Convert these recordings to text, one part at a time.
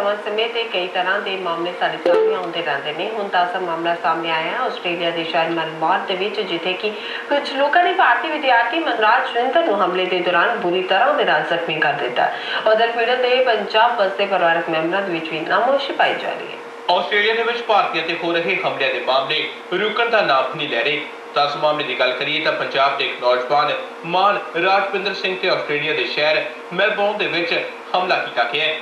ਸਮਾਂ ਸਮੇਂ ਤੇ ਕਈ ਤਰ੍ਹਾਂ ਦੇ ਮਾਮਲੇ ਸਾਡੇ ਸਾਹਮਣੇ ਆਉਂਦੇ ਰਹਿੰਦੇ ਨੇ। ਹੁਣ ਤਾਜ਼ਾ ਮਾਮਲਾ ਸਾਹਮਣੇ ਆਇਆ ਹੈ। ਆਸਟ੍ਰੇਲੀਆ ਦੇ ਸ਼ਹਿਰ ਮਲਮੌਰ ਦੇ ਵਿੱਚ, ਜਿੱਥੇ ਕਿ ਕੁਝ ਲੋਕਾਂ ਨੇ ਭਾਰਤੀ ਵਿਦਿਆਰਥੀ ਮਨਰਾਜ ਰਿੰਦਰ ਨੂੰ ਹਮਲੇ ਦੇ ਦੌਰਾਨ ਬੁਰੀ ਤਰ੍ਹਾਂ ਦੇ ਨਾਲ ਜ਼ਖਮੀ ਕਰ ਦਿੱਤਾ। ਉਧਰ ਪੀੜਤ ਦੇ ਪੰਜਾਬ ਵਸਦੇ ਪਰਿਵਾਰਕ ਮੈਂਬਰਾਂ ਦੇ ਵਿੱਚ ਵੀ ਨਾਮੋਸ਼ੀ ਪਾਈ ਜਾ ਰਹੀ ਹੈ। ਆਸਟ੍ਰੇਲੀਆ ਦੇ ਵਿੱਚ ਭਾਰਤੀਆਂ ਤੇ ਹੋ ਰਹੇ ਹਮਲਿਆਂ ਦੇ ਮਾਮਲੇ ਰੁਕਣ ਦਾ ਨਾਮ ਨਹੀਂ ਲੈ ਰਹੇ। ਤਾਂ ਇਸ ਮਾਮਲੇ ਦੀ ਗੱਲ ਕਰੀਏ ਤਾਂ ਪੰਜਾਬ ਦੇ ਇੱਕ ਨੌਜਵਾਨ ਮਾਨ ਰਾਜਪਿੰਦਰ ਸਿੰਘ ਤੇ ਆਸਟ੍ਰੇਲੀਆ ਦੇ ਸ਼ਹਿਰ ਮੈਲਬੌਰਨ ਦੇ ਵਿੱਚ ਹਮਲਾ ਕੀਤਾ ਗਿਆ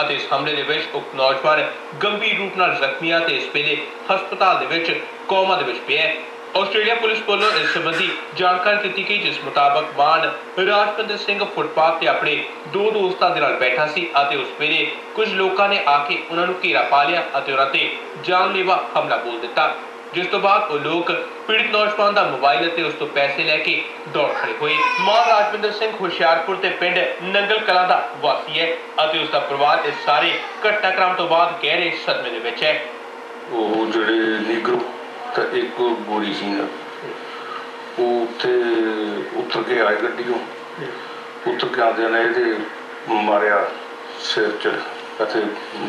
ਅਤੇ ਇਸ ਹਮਲੇ ਦੇ ਵਿੱਚ ਉਕਤ ਨੌਜਵਾਨ ਗੰਭੀਰ ਰੂਪ ਨਾਲ ਜ਼ਖਮੀ ਹੈ ਤੇ ਇਸ ਵੇਲੇ ਹਸਪਤਾਲ ਦੇ ਵਿੱਚ ਕੋਮਾ ਦੇ ਵਿੱਚ ਪਿਆ ਹੈ। ਆਸਟ੍ਰੇਲੀਆ ਪੁਲਿਸ ਵੱਲੋਂ ਇਸ ਸੰਬੰਧੀ ਜਾਣਕਾਰੀ ਦਿੱਤੀ ਗਈ, ਜਿਸ ਮੁਤਾਬਕ ਮਾਨ ਰਾਜਪਿੰਦਰ ਸਿੰਘ ਫੁੱਟਪਾਥ ਤੇ ਆਪਣੇ ਦੋ ਦੋਸਤਾਂ ਦੇ ਨਾਲ ਬੈਠਾ ਸੀ ਅਤੇ ਉਸ ਵੇਲੇ ਕੁਝ ਲੋਕਾਂ ਨੇ ਆ ਕੇ ਉਹਨਾਂ ਨੂੰ ਘੇਰਾ ਪਾ ਲਿਆ ਅਤੇ ਉਹਨਾਂ ਤੇ ਜਾਨਲੇਵਾ ਹਮਲਾ ਬੋਲ ਦਿੱਤਾ। ਜਿਸ ਤੋਂ ਬਾਅਦ ਉਹ ਲੋਕ ਪੀੜਤ ਨੌਜਵਾਨ ਦਾ ਮੋਬਾਈਲ ਅਤੇ ਉਸ ਤੋਂ ਪੈਸੇ ਲੈ ਕੇ ਦੌੜ ਖੜੇ ਹੋਏ। ਮਾਂ ਰਾਜਵਿੰਦਰ ਸਿੰਘ ਹੁਸ਼ਿਆਰਪੁਰ ਤੇ ਪਿੰਡ ਨੰਗਲ ਕਲਾਂ ਦਾ ਵਾਸੀ ਹੈ ਅਤੇ ਉਸ ਦਾ ਪਰਿਵਾਰ ਇਸ ਸਾਰੇ ਘਟਨਾਕ੍ਰਮ ਤੋਂ ਬਾਅਦ ਗਹਿਰੇ ਸਦਮੇ ਦੇ ਵਿੱਚ ਹੈ। ਉਹ ਜਿਹੜੇ ਨੀਗਰੋ ਤਾਂ ਇੱਕ ਗੋਰੀ ਸੀ ਨਾ, ਉਹ ਉੱਥੇ ਉੱਤਰ ਕੇ ਆਏ ਗੱਡੀੋਂ ਉੱਤਰ ਕੇ ਆਉਂਦਿਆਂ ਨੇ ਇਹਦੇ ਮਾਰਿਆ ਸਿਰ 'ਚ ਅਤੇ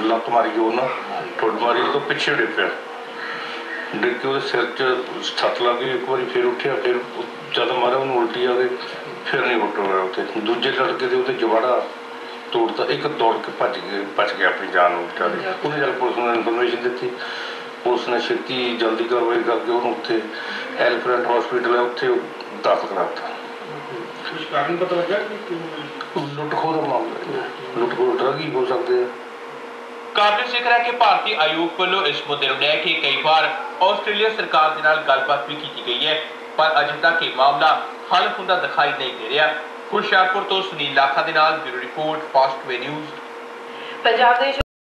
ਲੱਤ ਮਾਰੀ ਉਹ ਟੁੱਟ ਮਾਰੀ ਉਹ ਤੋਂ ਪਿੱਛੇ ਡਿੱਗ ਡਿੱਗ ਕੇ ਉਹਦੇ ਸਿਰ 'ਚ ਸੱਟ ਲੱਗ ਗਈ ਇੱਕ ਵਾਰੀ ਫਿਰ ਉੱਠਿਆ ਫਿਰ ਜਦ ਮਾਰਿਆ ਉਹਨੂੰ ਉਲਟੀ ਆ ਗਈ ਫਿਰ ਨਹੀਂ ਉੱਠ ਹੋਇਆ ਉੱਥੇ। ਦੂਜੇ ਲੜਕੇ ਦੇ ਉਹਦੇ ਜਵਾੜਾ ਤੋੜਤਾ ਇੱਕ ਦੌੜ ਕੇ ਭੱਜ ਕੇ ਬਚ ਗਿਆ ਆਪਣੀ ਜਾਨ ਨੂੰ ਵਿਚਾਰੇ ਉਹਨੇ ਜਦ ਪੁਲਿਸ ਨੂੰ ਇਨਫੋਰਮੇਸ਼ਨ ਦਿੱਤੀ। ਪੁਲਿਸ ਨੇ ਛੇਤੀ ਜਲਦੀ ਕਾਰਵਾਈ ਕਰਕੇ ਉਹਨੂੰ ਉੱਥੇ ਐਲਫਰੈਂਟ ਹਸਪੀਟਲ ਹੈ ਉੱਥੇ ਦਾਖਲ ਕਰਾਤਾ। ਕੁਝ ਕਾਰਨ ਪਤਾ ਲੱਗਾ ਕਿ ਕਿਉਂ ਲੁੱਟ ਖੋਹ ਦਾ ਮਾਮਲਾ ਲੁੱਟ ਖੋਹ ਡਰਗ ਹੀ ਹੋ ਸਕਦੇ ਆ? ਕਾਬਿਲ ਜ਼ਿਕਰ ਹੈ ਕਿ ਭਾਰਤੀ ਆਯੋਗ ਵੱਲੋਂ ਇਸ ਮੁੱਦੇ ਨੂੰ ਲੈ ਕੇ ਕਈ ਵਾਰ ਆਸਟ੍ਰੇਲੀਆ ਸਰਕਾਰ ਦੇ ਨਾਲ ਗੱਲਬਾਤ ਵੀ ਕੀਤੀ ਗਈ ਹੈ, ਪਰ ਅਜੇ ਤੱਕ ਇਹ ਮਾਮਲਾ ਹੱਲ ਹੁੰਦਾ ਦਿਖਾਈ ਨਹੀਂ ਦੇ ਰਿਹਾ। ਹੁਸ਼ਿਆਰਪੁਰ ਤੋਂ ਸੁਨੀਲ ਲਾਖਾ ਦੇ ਨਾਲ bureau report, fast way news. Punjab ਦੇ